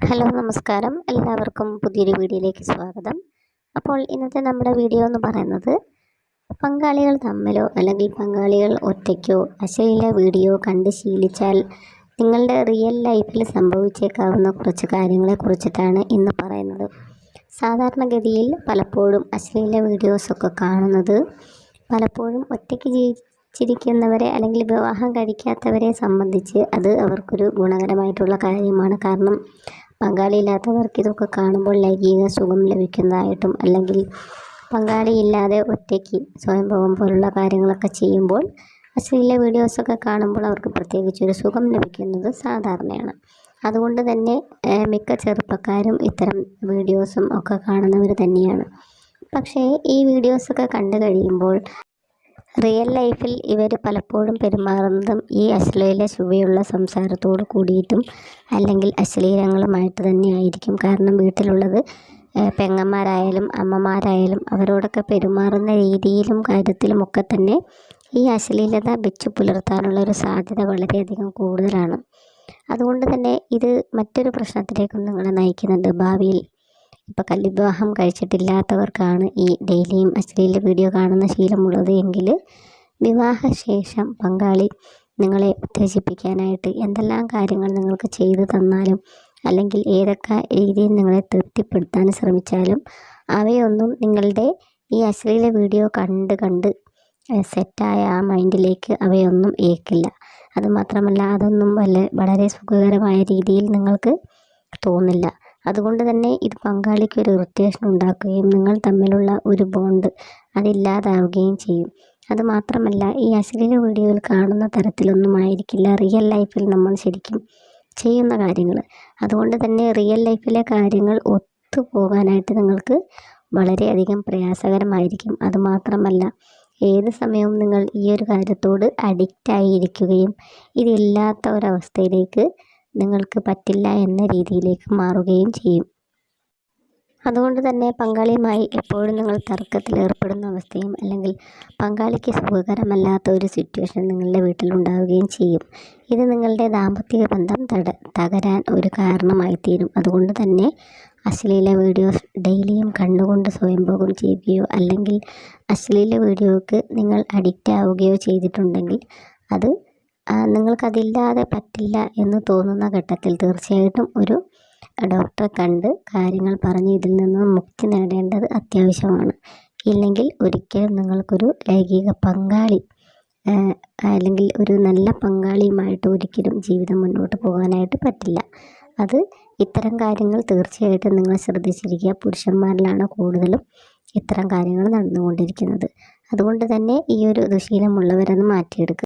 Hello നമസ്കാരം. എല്ലാവർക്കും പുതിയൊരു വീഡിയോയിലേക്ക് സ്വാഗതം. അപ്പോൾ ഇന്നത്തെ നമ്മുടെ വീഡിയോ എന്ന് പറയുന്നത് പങ്കാളികൾ തമ്മിലോ അല്ലെങ്കിൽ പങ്കാളികൾ ഒറ്റയ്ക്കോ അശ്ലീല വീഡിയോ കണ്ട് ശീലിച്ചാൽ നിങ്ങളുടെ റിയൽ ലൈഫിൽ സംഭവിച്ചേക്കാവുന്ന കുറച്ച് കാര്യങ്ങളെ കുറിച്ചിട്ടാണ് ഇന്ന് പറയുന്നത്. സാധാരണഗതിയിൽ പലപ്പോഴും അശ്ലീല വീഡിയോസൊക്കെ കാണുന്നത് പലപ്പോഴും ഒറ്റയ്ക്ക് ജീവിച്ചിരിക്കുന്നവരെ അല്ലെങ്കിൽ വിവാഹം കഴിക്കാത്തവരെ സംബന്ധിച്ച് അത് അവർക്കൊരു ഗുണകരമായിട്ടുള്ള കാര്യമാണ്. കാരണം പങ്കാളിയില്ലാത്തവർക്ക് ഇതൊക്കെ കാണുമ്പോൾ ലൈംഗിക സുഖം ലഭിക്കുന്നതായിട്ടും അല്ലെങ്കിൽ പങ്കാളിയില്ലാതെ ഒറ്റയ്ക്ക് സ്വയംഭവം പോലുള്ള കാര്യങ്ങളൊക്കെ ചെയ്യുമ്പോൾ അശ്ലീല വീഡിയോസൊക്കെ കാണുമ്പോൾ അവർക്ക് പ്രത്യേകിച്ചൊരു സുഖം ലഭിക്കുന്നത് സാധാരണയാണ്. അതുകൊണ്ട് തന്നെ മിക്ക ചെറുപ്പക്കാരും ഇത്തരം വീഡിയോസും ഒക്കെ കാണുന്നവർ തന്നെയാണ്. പക്ഷേ ഈ വീഡിയോസൊക്കെ കണ്ടു കഴിയുമ്പോൾ റിയൽ ലൈഫിൽ ഇവർ പലപ്പോഴും പെരുമാറുന്നതും ഈ അശ്ലീല ശുഭയുള്ള സംസാരത്തോട് കൂടിയിട്ടും അല്ലെങ്കിൽ അശ്ലീലങ്ങളുമായിട്ട് തന്നെ ആയിരിക്കും. കാരണം വീട്ടിലുള്ളത് പെങ്ങന്മാരായാലും അമ്മമാരായാലും അവരോടൊക്കെ പെരുമാറുന്ന രീതിയിലും കാര്യത്തിലും ഒക്കെ തന്നെ ഈ അശ്ലീലത വെച്ചു പുലർത്താനുള്ള ഒരു സാധ്യത വളരെയധികം കൂടുതലാണ്. അതുകൊണ്ട് തന്നെ ഇത് മറ്റൊരു പ്രശ്നത്തിലേക്കും നിങ്ങളെ നയിക്കുന്നുണ്ട്. ഭാവിയിൽ ഇപ്പോൾ കല്യാണം കഴിച്ചിട്ടില്ലാത്തവർക്കാണ് ഈ ഡെയിലിയും അശ്ലീല വീഡിയോ കാണുന്ന ശീലമുള്ളത് എങ്കിൽ വിവാഹശേഷം പങ്കാളി നിങ്ങളെ ഉത്തേജിപ്പിക്കാനായിട്ട് എന്തെല്ലാം കാര്യങ്ങൾ നിങ്ങൾക്ക് ചെയ്തു തന്നാലും അല്ലെങ്കിൽ ഏതൊക്കെ രീതിയിൽ നിങ്ങളെ തൃപ്തിപ്പെടുത്താൻ ശ്രമിച്ചാലും അവയൊന്നും നിങ്ങളുടെ ഈ അശ്ലീല വീഡിയോ കണ്ട് കണ്ട് സെറ്റായ ആ മൈൻഡിലേക്ക് അവയൊന്നും ഏക്കില്ല അതുമാത്രമല്ല അതൊന്നും വല്ല വളരെ സുഖകരമായ രീതിയിൽ നിങ്ങൾക്ക് തോന്നില്ല. അതുകൊണ്ട് തന്നെ ഇത് പങ്കാളിക്ക് ഒരു ഇറിറ്റേഷൻ ഉണ്ടാക്കുകയും നിങ്ങൾ തമ്മിലുള്ള ഒരു ബോണ്ട് അതില്ലാതാവുകയും ചെയ്യും. അതുമാത്രമല്ല ഈ അശ്ലീല വീഡിയോയിൽ കാണുന്ന തരത്തിലൊന്നും ആയിരിക്കില്ല റിയൽ ലൈഫിൽ നമ്മൾ ശരിക്കും ചെയ്യുന്ന കാര്യങ്ങൾ. അതുകൊണ്ട് തന്നെ റിയൽ ലൈഫിലെ കാര്യങ്ങൾ ഒത്തുപോകാനായിട്ട് നിങ്ങൾക്ക് വളരെയധികം പ്രയാസകരമായിരിക്കും. അതുമാത്രമല്ല ഏത് സമയവും നിങ്ങൾ ഈ ഒരു കാര്യത്തോട് അഡിക്റ്റായിരിക്കുകയും ഇതില്ലാത്ത ഒരവസ്ഥയിലേക്ക് നിങ്ങൾക്ക് പറ്റില്ല എന്ന രീതിയിലേക്ക് മാറുകയും ചെയ്യും. അതുകൊണ്ട് തന്നെ പങ്കാളിയുമായി എപ്പോഴും നിങ്ങൾ തർക്കത്തിൽ ഏർപ്പെടുന്ന അവസ്ഥയും അല്ലെങ്കിൽ പങ്കാളിക്ക് സുഖകരമല്ലാത്ത ഒരു സിറ്റുവേഷൻ നിങ്ങളുടെ വീട്ടിൽ ഉണ്ടാവുകയും ചെയ്യും. ഇത് നിങ്ങളുടെ ദാമ്പത്യ ബന്ധം തട തകരാൻ ഒരു കാരണമായി തീരും അതുകൊണ്ട് തന്നെ അശ്ലീല വീഡിയോസ് ഡെയിലിയും കണ്ടുകൊണ്ട് സ്വയംഭോഗം ചെയ്യുകയോ അല്ലെങ്കിൽ അശ്ലീല വീഡിയോക്ക് നിങ്ങൾ അഡിക്റ്റ് ആവുകയോ ചെയ്തിട്ടുണ്ടെങ്കിൽ അത് നിങ്ങൾക്കതില്ലാതെ പറ്റില്ല എന്ന് തോന്നുന്ന ഘട്ടത്തിൽ തീർച്ചയായിട്ടും ഒരു ഡോക്ടറെ കണ്ട് കാര്യങ്ങൾ പറഞ്ഞ് ഇതിൽ നിന്ന് മുക്തി നേടേണ്ടത് അത്യാവശ്യമാണ്. ഇല്ലെങ്കിൽ ഒരിക്കലും നിങ്ങൾക്കൊരു ലൈംഗിക പങ്കാളി അല്ലെങ്കിൽ ഒരു നല്ല പങ്കാളിയുമായിട്ട് ഒരിക്കലും ജീവിതം മുന്നോട്ട് പോകാനായിട്ട് പറ്റില്ല. അത് ഇത്തരം കാര്യങ്ങൾ തീർച്ചയായിട്ടും നിങ്ങൾ ശ്രദ്ധിച്ചിരിക്കുക. പുരുഷന്മാരിലാണ് കൂടുതലും ഇത്തരം കാര്യങ്ങൾ നടന്നുകൊണ്ടിരിക്കുന്നത്. അതുകൊണ്ട് തന്നെ ഈ ഒരു ദുശീലമുള്ളവരത് മാറ്റിയെടുക്കുക.